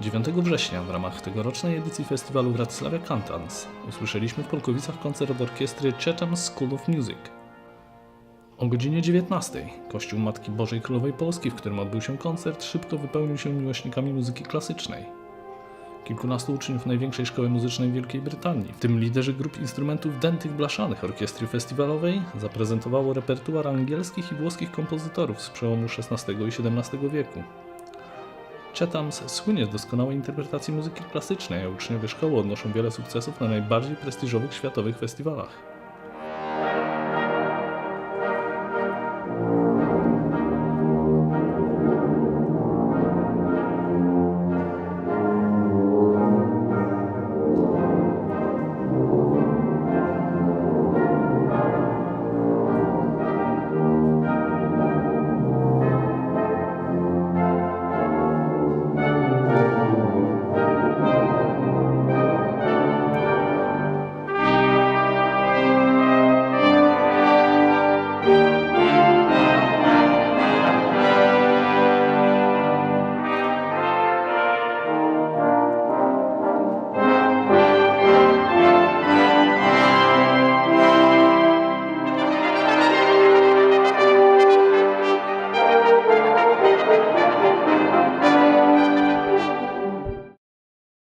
9 września w ramach tegorocznej edycji festiwalu Wrocławia Cantans usłyszeliśmy w Polkowicach koncert orkiestry Chatham School of Music. O godzinie 19 Kościół Matki Bożej Królowej Polski, w którym odbył się koncert, szybko wypełnił się miłośnikami muzyki klasycznej. Kilkunastu uczniów największej szkoły muzycznej Wielkiej Brytanii, w tym liderzy grup instrumentów dętych blaszanych orkiestry festiwalowej, zaprezentowało repertuar angielskich i włoskich kompozytorów z przełomu XVI i XVII wieku. Chathams słynie z doskonałej interpretacji muzyki klasycznej, a uczniowie szkoły odnoszą wiele sukcesów na najbardziej prestiżowych światowych festiwalach.